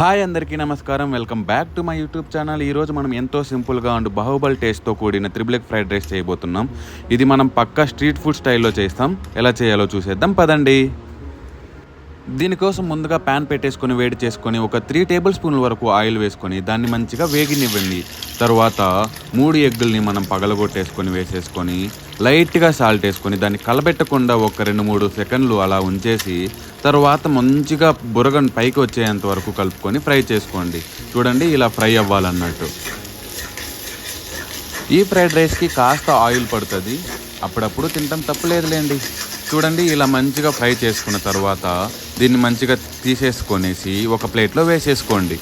Hi అందరికీ నమస్కారం. Welcome back to my YouTube channel. ఈరోజు మనం ఎంతో సింపుల్గా అండ్ బాహుబల్ టేస్ట్తో కూడిన త్రిబుల్ ఎగ్ ఫ్రైడ్ రైస్ చేయబోతున్నాం. ఇది మనం పక్కా స్ట్రీట్ ఫుడ్ స్టైల్లో చేస్తాం. ఎలా చేయాలో చూసేద్దాం. పదండి. దీనికోసం ముందుగా ప్యాన్ పెట్టేసుకొని వేడి చేసుకొని ఒక త్రీ టేబుల్ స్పూన్ల వరకు ఆయిల్ వేసుకొని దాన్ని మంచిగా వేగినివ్వండి. తర్వాత మూడు ఎగ్గుల్ని మనం పగలగొట్టేసుకొని వేసేసుకొని లైట్గా సాల్ట్ వేసుకొని దాన్ని కలబెట్టకుండా ఒక రెండు మూడు సెకండ్లు అలా ఉంచేసి తర్వాత మంచిగా బురగను పైకి వచ్చేంత వరకు కలుపుకొని ఫ్రై చేసుకోండి. చూడండి ఇలా ఫ్రై అవ్వాలన్నట్టు. ఈ ఫ్రైడ్ రైస్కి కాస్త ఆయిల్ పడుతుంది. అప్పుడప్పుడు తింటాం తప్పులేదులేండి. చూడండి ఇలా మంచిగా ఫ్రై చేసుకున్న తర్వాత దీన్ని మంచిగా తీసేసుకొనేసి ఒక ప్లేట్లో వేసేసుకోండి.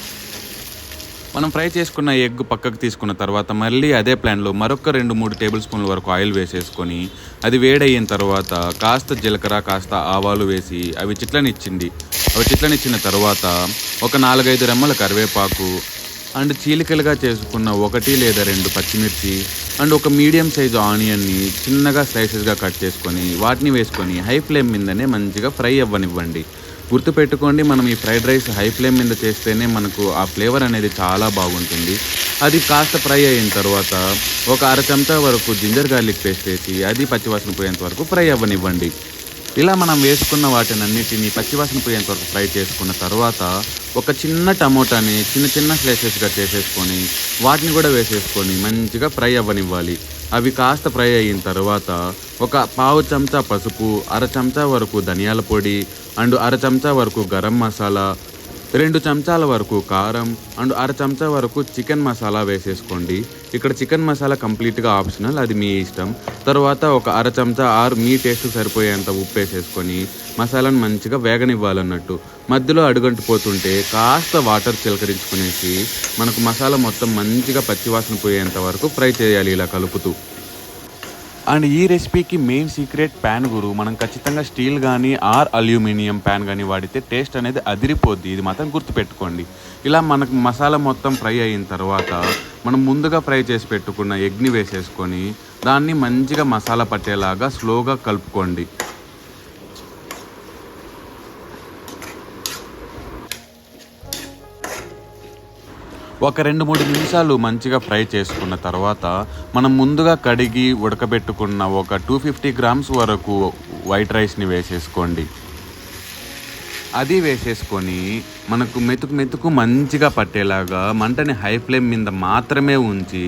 మనం ఫ్రై చేసుకున్న ఎగ్ పక్కకు తీసుకున్న తర్వాత మళ్ళీ అదే ప్లాన్లో మరొక రెండు మూడు టేబుల్ స్పూన్ల వరకు ఆయిల్ వేసేసుకొని అది వేడయిన తర్వాత కాస్త జీలకర్ర కాస్త ఆవాలు వేసి అవి చిట్లనిచ్చింది. అవి చిట్లనిచ్చిన తర్వాత ఒక నాలుగైదు రెమ్మల కరివేపాకు అండ్ చీలికలుగా చేసుకున్న ఒకటి లేదా రెండు పచ్చిమిర్చి అండ్ ఒక మీడియం సైజు ఆనియన్ని చిన్నగా స్లైసెస్గా కట్ చేసుకొని వాటిని వేసుకొని హై ఫ్లేమ్ మీదనే మంచిగా ఫ్రై అవ్వనివ్వండి. గుర్తుపెట్టుకోండి మనం ఈ ఫ్రైడ్ రైస్ హై ఫ్లేమ్ మీద చేస్తేనే మనకు ఆ ఫ్లేవర్ అనేది చాలా బాగుంటుంది. అది కాస్త ఫ్రై అయిన తర్వాత ఒక అర చెంచా వరకు జింజర్ గార్లిక్ పేస్ట్ వేసి అది పచ్చివాసన పోయేంత వరకు ఫ్రై అవ్వనివ్వండి. ఇలా మనం వేసుకున్న వాటిని అన్నిటిని పచ్చివాసన పోయేంత వరకు ఫ్రై చేసుకున్న తర్వాత ఒక చిన్న టమోటాని చిన్న చిన్న స్లైసెస్గా చేసేసుకొని వాటిని కూడా వేసేసుకొని మంచిగా ఫ్రై అవ్వనివ్వాలి. అవి కాస్త ఫ్రై అయిన తర్వాత ఒక పావు చెంచా పసుపు అర చెంచా వరకు ధనియాల పొడి అండ్ అర చెంచా వరకు గరం మసాలా రెండు చెంచాల వరకు కారం అండ్ అర చెంచా వరకు చికెన్ మసాలా వేసేసుకోండి. ఇక్కడ చికెన్ మసాలా కంప్లీట్గా ఆప్షనల్ అది మీ ఇష్టం. తర్వాత ఒక అర చెంచా ఆరు మీ టేస్ట్ సరిపోయేంత ఉప్పు వేసేసుకొని మసాలాను మంచిగా వేగనివ్వాలన్నట్టు. మధ్యలో అడుగంటిపోతుంటే కాస్త వాటర్ చిలకరించుకునేసి మనకు మసాలా మొత్తం మంచిగా పచ్చివాసన పోయేంత వరకు ఫ్రై చేయాలి ఇలా కలుపుతూ. అండ్ ఈ రెసిపీకి మెయిన్ సీక్రెట్ ప్యాన్ గురు. మనం ఖచ్చితంగా స్టీల్ కానీ ఆర్ అల్యూమినియం ప్యాన్ కానీ వాడితే టేస్ట్ అనేది అదిరిపోద్ది. ఇది మాత్రం గుర్తుపెట్టుకోండి. ఇలా మనకు మసాలా మొత్తం ఫ్రై అయిన తర్వాత మనం ముందుగా ఫ్రై చేసి పెట్టుకున్న ఎగ్ని వేసేసుకొని దాన్ని మంచిగా మసాలా పట్టేలాగా స్లోగా కలుపుకోండి. ఒక రెండు మూడు నిమిషాలు మంచిగా ఫ్రై చేసుకున్న తర్వాత మనం ముందుగా కడిగి ఉడకబెట్టుకున్న ఒక టూ ఫిఫ్టీ గ్రామ్స్ వరకు వైట్ రైస్ని వేసేసుకోండి. అది వేసేసుకొని మనకు మెతుకు మెతుకు మంచిగా పట్టేలాగా మంటని హై ఫ్లేమ్ మీద మాత్రమే ఉంచి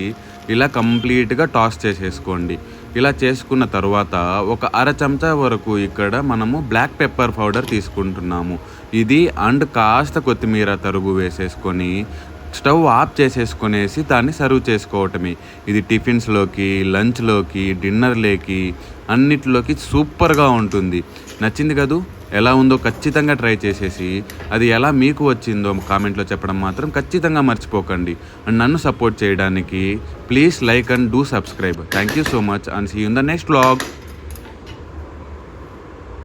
ఇలా కంప్లీట్గా టాస్ చేసేసుకోండి. ఇలా చేసుకున్న తర్వాత ఒక అర చెంచా వరకు ఇక్కడ మనము బ్లాక్ పెప్పర్ పౌడర్ తీసుకుంటున్నాము. ఇది అండ్ కాస్త కొత్తిమీర తరుగు వేసేసుకొని స్టవ్ ఆఫ్ చేసేసుకునేసి దాన్ని సర్వ్ చేసుకోవటమే. ఇది టిఫిన్స్లోకి లంచ్లోకి డిన్నర్లోకి అన్నిటిలోకి సూపర్గా ఉంటుంది. నచ్చింది కదూ? ఎలా ఉందో ఖచ్చితంగా ట్రై చేసేసి అది ఎలా మీకు వచ్చిందో కామెంట్లో చెప్పడం మాత్రం ఖచ్చితంగా మర్చిపోకండి. అండ్ నన్ను సపోర్ట్ చేయడానికి please like and do subscribe. Thank you so much and see in the next blog